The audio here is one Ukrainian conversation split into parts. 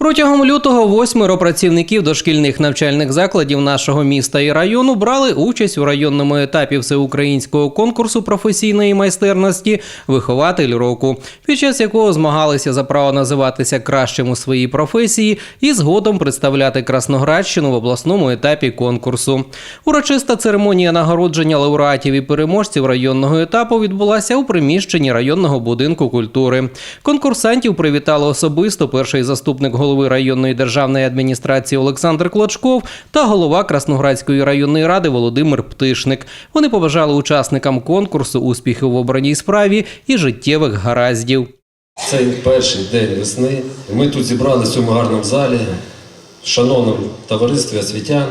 Протягом лютого восьмеро працівників дошкільних навчальних закладів нашого міста і району брали участь у районному етапі всеукраїнського конкурсу професійної майстерності Вихователь року, під час якого змагалися за право називатися кращим у своїй професії і згодом представляти Красноградщину в обласному етапі конкурсу. Урочиста церемонія нагородження лауреатів і переможців районного етапу відбулася у приміщенні районного будинку культури. Конкурсантів привітали особисто перший заступник голови районної державної адміністрації Олександр Клочков та голова Красноградської районної ради Володимир Птишник. Вони побажали учасникам конкурсу успіхів в обраній справі і життєвих гараздів. Цей перший день весни. Ми тут зібралися в цьому гарному залі, в шановному товаристві освітян,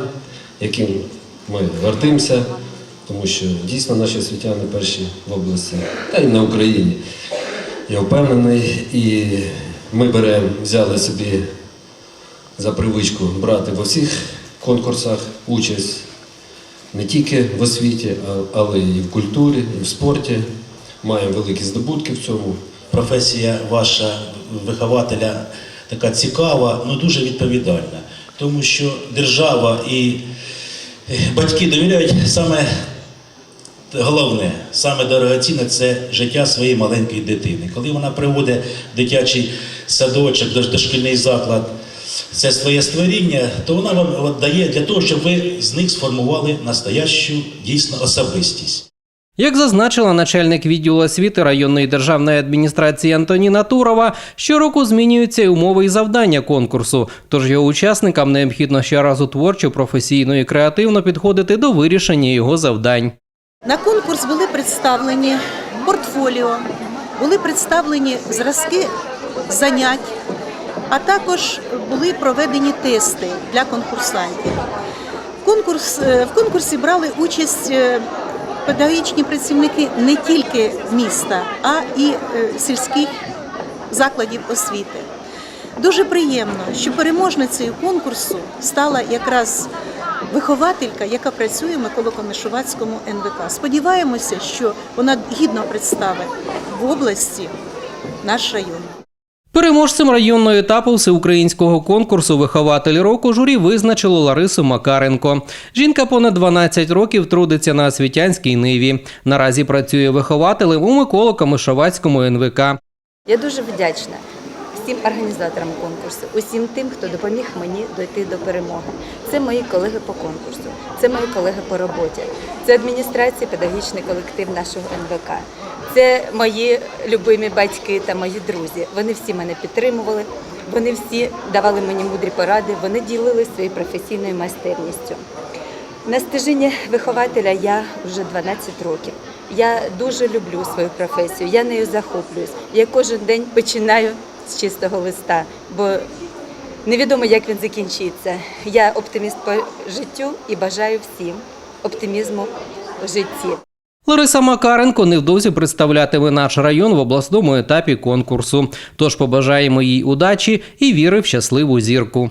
яким ми гордимося, тому що дійсно наші освітяни перші в області, та й на Україні. Я впевнений, і ми беремо, взяли собі за привичку брати в усіх конкурсах участь не тільки в освіті, але і в культурі, і в спорті. Маємо великі здобутки в цьому. професія ваша вихователя така цікава, ну дуже відповідальна. Тому що держава і е, батьки довіряють саме головне, саме дорогоцінне це життя своєї маленької дитини. Коли вона приводить дитячий садочок, дошкільний заклад, це своє створіння, то вона вам дає для того, щоб ви з них сформували настоящу дійсно особистість. Як зазначила начальник відділу освіти районної державної адміністрації Антоніна Турова, щороку змінюються й умови і завдання конкурсу. Тож його учасникам необхідно ще разу творчо, професійно і креативно підходити до вирішення його завдань. На конкурс були представлені портфоліо, були представлені зразки занять, а також були проведені тести для конкурсантів. Конкурс, е, в конкурсі брали участь е, педагогічні працівники не тільки міста, а і е, сільських закладів освіти. Дуже приємно, що переможницею конкурсу стала якраз вихователька, яка працює в Миколо-Комишувацькому НВК. Сподіваємося, що вона гідно представить в області наш район. Переможцем районного етапу всеукраїнського конкурсу Вихователь року журі визначило Ларису Макаренко. Жінка понад 12 років трудиться на освітянській ниві. Наразі працює вихователем у Миколо-Камишовацькому НВК. Я дуже вдячна всім організаторам конкурсу, усім тим, хто допоміг мені дойти до перемоги. Це мої колеги по конкурсу, це мої колеги по роботі, це адміністрація, педагогічний колектив нашого НВК. Це мої любимі батьки та мої друзі. Вони всі мене підтримували, вони всі давали мені мудрі поради, вони ділилися своєю професійною майстерністю. На стежині вихователя я вже 12 років. Я дуже люблю свою професію, я нею захоплююсь. Я кожен день починаю з чистого листа, бо невідомо, як він закінчиться. Я оптиміст по життю і бажаю всім оптимізму в житті. Лариса Макаренко невдовзі представлятиме наш район в обласному етапі конкурсу. Тож побажаємо їй удачі і віри в щасливу зірку.